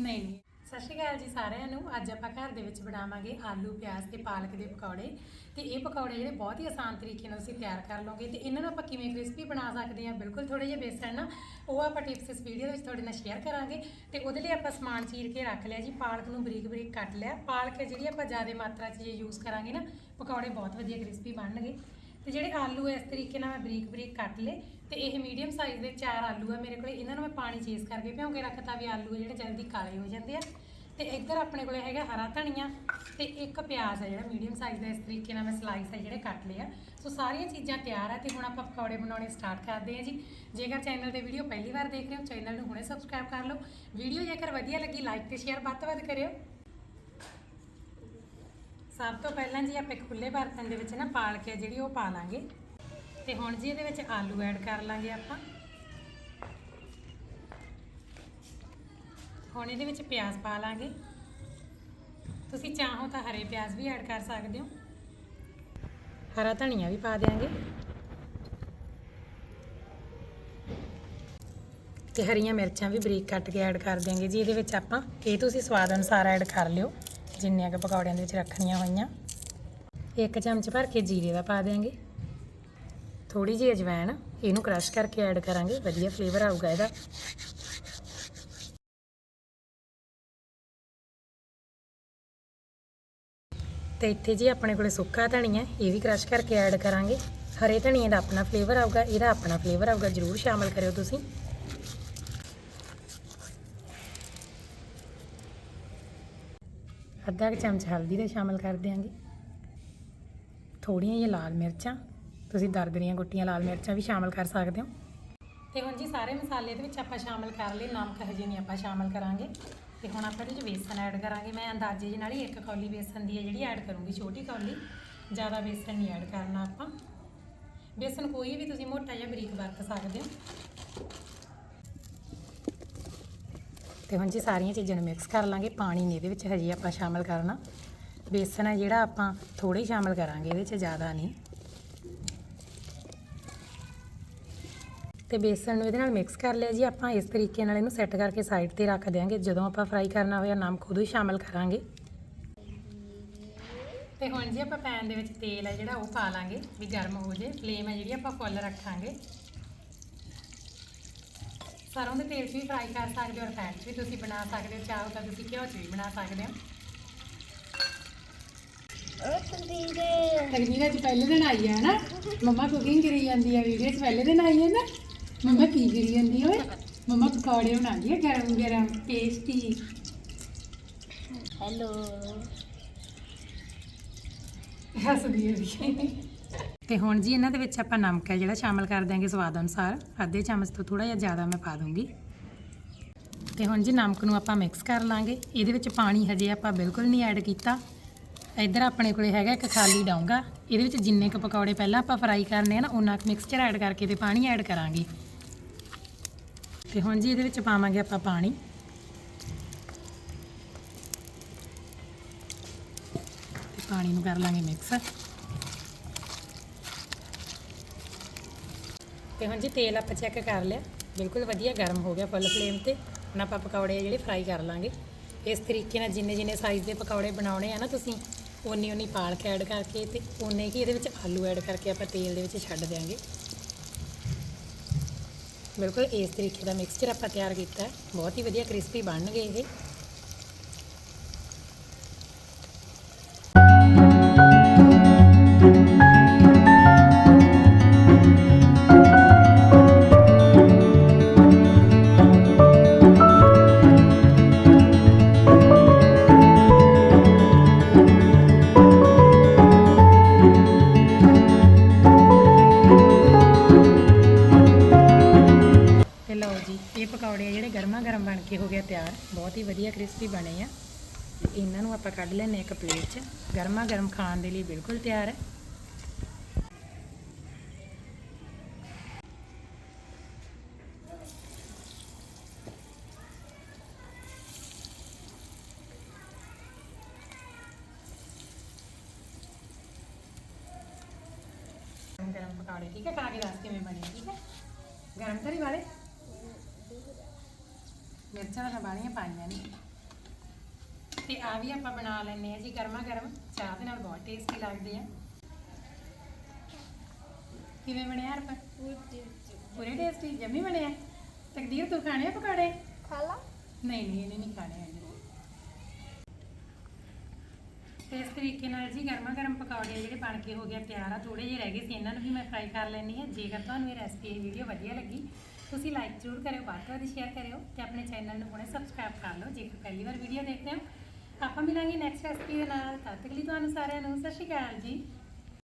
ਨਹੀਂ ਨਹੀਂ। ਸਤਿ ਸ਼੍ਰੀ ਅਕਾਲ ਜੀ ਸਾਰਿਆਂ ਨੂੰ। ਅੱਜ ਆਪਾਂ ਘਰ ਦੇ ਵਿੱਚ ਬਣਾਵਾਂਗੇ ਆਲੂ, ਪਿਆਜ਼ ਤੇ ਪਾਲਕ ਦੇ ਪਕੌੜੇ। ਤੇ ਇਹ ਪਕੌੜੇ ਜਿਹੜੇ ਬਹੁਤ ਹੀ ਆਸਾਨ ਤਰੀਕੇ ਨਾਲ ਅਸੀਂ ਤਿਆਰ ਕਰ ਲਵਾਂਗੇ ਤੇ ਇਹਨਾਂ ਨੂੰ ਆਪਾਂ ਕਿਵੇਂ ਕ੍ਰਿਸਪੀ ਬਣਾ ਸਕਦੇ ਹਾਂ, ਬਿਲਕੁਲ ਥੋੜੇ ਜਿਹਾ ਬੇਸਣ ਨਾਲ ਉਹ ਆਪਾਂ ਟਿਪਸ ਇਸ ਵੀਡੀਓ ਦੇ ਵਿੱਚ ਤੁਹਾਡੇ ਨਾਲ ਸ਼ੇਅਰ ਕਰਾਂਗੇ। ਤੇ ਉਹਦੇ ਲਈ ਆਪਾਂ ਸਮਾਨ ਚੀਰ ਕੇ ਰੱਖ ਲਿਆ ਜੀ, ਪਾਲਕ ਨੂੰ ਬਰੀਕ ਬਰੀਕ ਕੱਟ ਲਿਆ। ਪਾਲਕ ਜਿਹੜੀ ਆਪਾਂ ਜ਼ਿਆਦਾ ਮਾਤਰਾ 'ਚ ਜੇ ਯੂਜ਼ ਕਰਾਂਗੇ ਨਾ, ਪਕੌੜੇ ਬਹੁਤ ਵਧੀਆ ਕ੍ਰਿਸਪੀ ਬਣਨਗੇ। ਤੇ ਜਿਹੜੇ ਆਲੂ ਇਸ ਤਰੀਕੇ ਨਾਲ ਮੈਂ ਬਰੀਕ ਬਰੀਕ ਕੱਟ ਲਏ ਤੇ ਇਹ ਮੀਡੀਅਮ ਸਾਈਜ਼ ਦੇ ਚਾਰ ਆਲੂ ਆ ਮੇਰੇ ਕੋਲੇ। ਇਹਨਾਂ ਨੂੰ ਮੈਂ ਪਾਣੀ ਚੇਸ ਕਰਕੇ ਭਿਉਂ ਕੇ ਰੱਖਤਾ ਵੀ ਆਲੂ ਆ ਜਿਹੜੇ ਜਲਦੀ ਕਾਲੇ ਹੋ ਜਾਂਦੇ ਆ। ਤੇ ਇੱਧਰ ਆਪਣੇ ਕੋਲੇ ਹੈਗਾ ਹਰਾ ਧਨੀਆ ਤੇ ਇੱਕ ਪਿਆਜ਼ ਆ ਜਿਹੜਾ ਮੀਡੀਅਮ ਸਾਈਜ਼ ਦਾ, ਇਸ ਤਰੀਕੇ ਨਾਲ ਮੈਂ ਸਲਾਈਸ ਹੈ ਜਿਹੜੇ ਕੱਟ ਲਏ ਆ। ਸੋ ਸਾਰੀਆਂ ਚੀਜ਼ਾਂ ਤਿਆਰ ਆ ਤੇ ਹੁਣ ਆਪਾਂ ਪਕੌੜੇ ਬਣਾਉਣੇ ਸਟਾਰਟ ਕਰਦੇ ਹਾਂ ਜੀ। ਜੇਕਰ ਚੈਨਲ ਤੇ ਵੀਡੀਓ ਪਹਿਲੀ ਵਾਰ ਦੇਖ ਰਹੇ ਹੋ ਚੈਨਲ ਨੂੰ ਹੁਣੇ ਸਬਸਕ੍ਰਾਈਬ ਕਰ ਲਓ। ਵੀਡੀਓ ਜੇਕਰ ਵਧੀਆ ਲੱਗੀ ਲਾਈਕ ਤੇ ਸ਼ੇਅਰ ਵੱਧ ਤੋਂ ਵੱਧ ਕਰਿਓ। ਸਭ ਤੋਂ ਪਹਿਲਾਂ ਜੀ ਆਪਾਂ ਇੱਕ ਖੁੱਲੇ ਬਰਤਨ ਦੇ ਵਿੱਚ ਨਾ ਪਾਲਕ ਹੈ ਜਿਹੜੀ ਉਹ ਪਾ ਲਾਂਗੇ। ਤੇ ਹੁਣ ਜੀ ਇਹਦੇ ਵਿੱਚ ਆਲੂ ਐਡ ਕਰ ਲਾਂਗੇ ਆਪਾਂ। ਹੁਣ ਇਹਦੇ ਵਿੱਚ ਪਿਆਜ਼ ਪਾ ਲਾਂਗੇ। ਤੁਸੀਂ ਚਾਹੋ ਤਾਂ ਹਰੇ ਪਿਆਜ਼ ਵੀ ਐਡ ਕਰ ਸਕਦੇ ਹੋ। ਹਰਾ ਧਨੀਆ ਵੀ ਪਾ ਦਿਆਂਗੇ। ਤੇ ਹਰੀਆਂ ਮਿਰਚਾਂ ਵੀ ਬਰੀਕ ਕੱਟ ਕੇ ਐਡ ਕਰ ਦਿਆਂਗੇ ਜੀ। ਇਹਦੇ ਵਿੱਚ ਆਪਾਂ, ਇਹ ਤੁਸੀਂ ਸਵਾਦ ਅਨੁਸਾਰ ਐਡ ਕਰ ਲਿਓ। ਜਿੰਨੀਆਂ ਕੁ ਪਕੌੜਿਆਂ ਦੇ ਵਿੱਚ ਰੱਖਣੀਆਂ ਹੋਈਆਂ। ਇੱਕ ਚਮਚ ਭਰ ਕੇ ਜੀਰੇ ਦਾ ਪਾ ਦਿਆਂਗੇ। ਥੋੜੀ ਜਿਹੀ ਅਜਵਾਇਣ ਇਹਨੂੰ ਕ੍ਰਸ਼ ਕਰਕੇ ਐਡ ਕਰਾਂਗੇ। ਵਧੀਆ ਫਲੇਵਰ ਆਊਗਾ ਇਹਦਾ। ਤੇ ਇੱਥੇ ਜੀ ਆਪਣੇ ਕੋਲੇ ਸੁੱਕਾ ਧਨੀਆ, ਇਹ ਵੀ ਕ੍ਰਸ਼ ਕਰਕੇ ਐਡ ਕਰਾਂਗੇ। ਹਰੇ ਧਨੀਏ ਦਾ ਆਪਣਾ ਫਲੇਵਰ ਆਊਗਾ, ਇਹਦਾ ਆਪਣਾ ਫਲੇਵਰ ਆਊਗਾ, ਜਰੂਰ ਸ਼ਾਮਲ ਕਰਿਓ ਤੁਸੀਂ। ਅੱਧਾ ਕੁ ਚਮਚ ਹਲਦੀ ਦਾ ਸ਼ਾਮਿਲ ਕਰ ਦਿਆਂਗੇ। ਥੋੜੀਆਂ ਜਿਹੀਆਂ ਲਾਲ ਮਿਰਚਾਂ, ਤੁਸੀਂ ਦਰਦ ਦੀਆਂ ਗੁੱਟੀਆਂ ਲਾਲ ਮਿਰਚਾਂ ਵੀ ਸ਼ਾਮਿਲ ਕਰ ਸਕਦੇ ਹੋ। ਤੇ ਹੁਣ ਜੀ ਸਾਰੇ ਮਸਾਲੇ ਦੇ ਵਿੱਚ ਆਪਾਂ ਸ਼ਾਮਿਲ ਕਰ ਲਏ, ਨਮਕ ਹਜੇ ਨਹੀਂ ਆਪਾਂ ਸ਼ਾਮਿਲ ਕਰਾਂਗੇ। ਤੇ ਹੁਣ ਆਪਾਂ ਇਹਦੇ ਵਿੱਚ ਬੇਸਨ ਐਡ ਕਰਾਂਗੇ। ਮੈਂ ਅੰਦਾਜ਼ੇ ਦੇ ਨਾਲ ਹੀ ਇੱਕ ਕੌਲੀ ਬੇਸਨ ਦੀ ਹੈ ਜਿਹੜੀ ਐਡ ਕਰੂੰਗੀ, ਛੋਟੀ ਕੌਲੀ। ਜ਼ਿਆਦਾ ਬੇਸਨ ਨਹੀਂ ਐਡ ਕਰਨਾ ਆਪਾਂ। ਬੇਸਨ ਕੋਈ ਵੀ ਤੁਸੀਂ ਮੋਟਾ ਜਾਂ ਬਰੀਕ ਵਰਤ ਸਕਦੇ ਹੋ। ਤੇ ਹੁਣ ਜੀ ਸਾਰੀਆਂ ਚੀਜ਼ਾਂ ਨੂੰ ਮਿਕਸ ਕਰ ਲਾਂਗੇ। ਪਾਣੀ ਨਹੀਂ ਇਹਦੇ ਵਿੱਚ ਹਜੇ ਆਪਾਂ ਸ਼ਾਮਿਲ ਕਰਨਾ। ਬੇਸਨ ਹੈ ਜਿਹੜਾ ਆਪਾਂ ਥੋੜਾ ਸ਼ਾਮਿਲ ਕਰਾਂਗੇ, ਇਹਦੇ 'ਚ ਜ਼ਿਆਦਾ ਨਹੀਂ ਤੇ ਬੇਸਨ ਨੂੰ ਇਹਦੇ ਨਾਲ ਮਿਕਸ ਕਰ ਲਿਆ ਜੀ। ਆਪਾਂ ਇਸ ਤਰੀਕੇ ਨਾਲ ਇਹਨੂੰ ਸੈੱਟ ਕਰਕੇ ਸਾਈਡ ਤੇ ਰੱਖ ਦਿਆਂਗੇ। ਜਦੋਂ ਆਪਾਂ ਫਰਾਈ ਕਰਨਾ ਹੋਇਆ, ਨਮਕ ਉਦੋਂ ਹੀ ਸ਼ਾਮਿਲ ਕਰਾਂਗੇ। ਤੇ ਹੁਣ ਜੀ ਆਪਾਂ ਪੈਨ ਦੇ ਵਿੱਚ ਤੇਲ ਹੈ ਜਿਹੜਾ ਉਹ ਪਾ ਲਾਂਗੇ, ਵੀ ਗਰਮ ਹੋ ਜੇ। ਫਲੇਮ ਹੈ ਜਿਹੜੀ ਆਪਾਂ ਫੁੱਲ ਰੱਖਾਂਗੇ। ਸਰੋਂ ਦੇ ਤੇਲ 'ਚ ਵੀ ਫਰਾਈ ਕਰ ਸਕਦੇ ਹੋ ਔਰ ਫੈਟ 'ਚ ਵੀ ਤੁਸੀਂ ਬਣਾ ਸਕਦੇ ਹੋ। ਚਾਹੋ ਤਾਂ ਤੁਸੀਂ ਘਿਓ 'ਚ ਵੀ ਬਣਾ ਸਕਦੇ ਹੋ। ਤਕਨੀਰਾ ਜੀ ਪਹਿਲੇ ਦਿਨ ਆਈ ਹੈ ਨਾ ਮੰਮਾ ਕੁਕਿੰਗ ਕਰੀ ਜਾਂਦੀ ਹੈ ਵੀਡੀਓ 'ਚ ਪਹਿਲੇ ਦਿਨ ਆਈ ਹੈ ਨਾ? ਮੰਮਾ ਕੀ ਕਰੀ ਜਾਂਦੀ ਓਏ? ਮੰਮਾ ਪਕੌੜੇ ਬਣਾਉਂਦੀ ਹੈ ਗਰਮ ਗਰਮ ਟੇਸਟੀ ਹੈਲੋ। ਹੱਸਦੀ ਹੈ ਵੀ ਤੇ ਹੁਣ ਜੀ ਇਹਨਾਂ ਦੇ ਵਿੱਚ ਆਪਾਂ ਨਮਕ ਹੈ ਜਿਹੜਾ ਸ਼ਾਮਿਲ ਕਰ ਦਿਆਂਗੇ ਸਵਾਦ ਅਨੁਸਾਰ। ਅੱਧੇ ਚਮਚ ਤੋਂ ਥੋੜਾ ਜਿਹਾ ਜ਼ਿਆਦਾ ਮੈਂ ਪਾ ਦੂੰਗੀ। ਤੇ ਹੁਣ ਜੀ ਨਮਕ ਨੂੰ ਆਪਾਂ ਮਿਕਸ ਕਰ ਲਾਂਗੇ। ਇਹਦੇ ਵਿੱਚ ਪਾਣੀ ਹਜੇ ਆਪਾਂ ਬਿਲਕੁਲ ਨਹੀਂ ਐਡ ਕੀਤਾ। ਇੱਧਰ ਆਪਣੇ ਕੋਲੇ ਹੈਗਾ ਇੱਕ ਖਾਲੀ ਡੋਂਗਾ। ਇਹਦੇ ਵਿੱਚ ਜਿੰਨੇ ਕੁ ਪਕੌੜੇ ਪਹਿਲਾਂ ਆਪਾਂ ਫਰਾਈ ਕਰਨੇ ਆ ਨਾ, ਉਹਨਾਂ ਕੁ ਮਿਕਸਚਰ ਐਡ ਕਰਕੇ ਤੇ ਪਾਣੀ ਐਡ ਕਰਾਂਗੇ। ਤੇ ਹੁਣ ਜੀ ਇਹਦੇ ਵਿੱਚ ਪਾਵਾਂਗੇ ਆਪਾਂ ਪਾਣੀ। ਪਾਣੀ ਨੂੰ ਕਰ ਲਾਂਗੇ ਮਿਕਸ ਤੇ ਹੁਣ ਜੀ ਤੇਲ ਆਪਾਂ ਚੈੱਕ ਕਰ ਲਿਆ। ਬਿਲਕੁਲ ਵਧੀਆ ਗਰਮ ਹੋ ਗਿਆ ਫੁੱਲ ਫਲੇਮ ਤੇ। ਹੁਣ ਆਪਾਂ ਪਕੌੜੇ ਜਿਹੜੇ ਫਰਾਈ ਕਰ ਲਾਂਗੇ। ਇਸ ਤਰੀਕੇ ਨਾਲ ਜਿੰਨੇ ਜਿੰਨੇ ਸਾਈਜ਼ ਦੇ ਪਕੌੜੇ ਬਣਾਉਣੇ ਆ ਨਾ ਤੁਸੀਂ, ਓਨੀ ਓਨੀ ਪਾਲਕ ਐਡ ਕਰਕੇ ਤੇ ਓਨੇ ਕੀ ਇਹਦੇ ਵਿੱਚ ਆਲੂ ਐਡ ਕਰਕੇ ਆਪਾਂ ਤੇਲ ਦੇ ਵਿੱਚ ਛੱਡ ਦਿਆਂਗੇ। ਬਿਲਕੁਲ ਇਸ ਤਰੀਕੇ ਦਾ ਮਿਕਸਚਰ ਆਪਾਂ ਤਿਆਰ ਕੀਤਾ। ਬਹੁਤ ਹੀ ਵਧੀਆ ਕ੍ਰਿਸਪੀ ਬਣਨਗੇ ਇਹ। ਗਰਮਾ ਹੋ ਗਿਆ ਤਿਆਰ। ਬਹੁਤ ਹੀ ਵਧੀਆ ਕ੍ਰਿਸਪੀ ਬਣੇ ਆ। ਇਹਨਾਂ ਨੂੰ ਆਪਾਂ ਕੱਢ ਲੈਨੇ ਇੱਕ ਪਲੇਟ 'ਚ। ਗਰਮਾ ਗਰਮ ਖਾਣ ਦੇ ਲਈ ਬਿਲਕੁਲ ਤਿਆਰ ਹੈ। ਗਰਮ ਪਕੌੜੇ, ਠੀਕ ਹੈ? ਖਾ ਕੇ ਦੱਸ ਕਿਵੇਂ ਬਣੇ, ਠੀਕ ਹੈ? ਗਰਮ ਤਰੀ ਵਾਲੇ? ਮਿਰਚਾਂ ਤਾਂ ਬਾਲੀਆਂ ਪਾਈਆਂ ਨਹੀਂ ਤੇ ਆ ਵੀ ਆਪਾਂ ਬਣਾ ਲੈਂਦੇ ਆ ਜੀ ਗਰਮਾ ਗਰਮ ਚਾਹ ਦੇ ਨਾਲ ਬਹੁਤ ਟੇਸਟੀ ਲੱਗਦੇ ਆ। ਕਿਵੇਂ ਬਣਿਆ ਹਰਪਨ? ਪੂਰੇ ਟੇਸਟੀ ਜੰਮੀ ਬਣਿਆ? ਤਕਦੀਰ ਤੂੰ ਖਾਣੇ ਆ ਪਕੌੜੇ? ਖਾਲਾ ਨਹੀਂ ਨਹੀਂ ਇਹਨੇ ਨਹੀਂ ਖਾਣੇ ਹੈਗੇ ਤੇ ਇਸ ਤਰੀਕੇ ਨਾਲ ਜੀ ਗਰਮਾ ਗਰਮ ਪਕੌੜੇ ਜਿਹੜੇ ਬਣ ਕੇ ਹੋ ਗਿਆ ਤਿਆਰ ਆ। ਥੋੜੇ ਜਿਹੇ ਰਹਿ ਗਏ ਸੀ ਇਹਨਾਂ ਨੂੰ ਵੀ ਮੈਂ ਫਰਾਈ ਕਰ ਲੈਣੀ ਹੈ। ਜੇਕਰ ਤੁਹਾਨੂੰ ਇਹ ਰੈਸਪੀ ਇਹ ਵੀਡੀਓ ਵਧੀਆ ਲੱਗੀ ਤੁਸੀਂ ਲਾਈਕ ਜ਼ਰੂਰ ਕਰਿਓ ਵੱਧ ਤੋਂ ਵੱਧ ਸ਼ੇਅਰ ਕਰਿਓ ਤੇ ਆਪਣੇ ਚੈਨਲ ਨੂੰ ਹੁਣੇ ਸਬਸਕ੍ਰਾਈਬ ਕਰ ਲਓ, ਜੇਕਰ ਪਹਿਲੀ ਵਾਰ ਵੀਡੀਓ ਦੇਖਦੇ ਹੋ। ਆਪਾਂ ਮਿਲਾਂਗੇ ਨੈਕਸਟ ਰੈਸਪੀ ਦੇ ਨਾਲ। ਤਦ ਤੱਕ ਲਈ ਤੁਹਾਨੂੰ ਸਾਰਿਆਂ ਨੂੰ ਸਤਿ ਸ਼੍ਰੀ ਅਕਾਲ ਜੀ।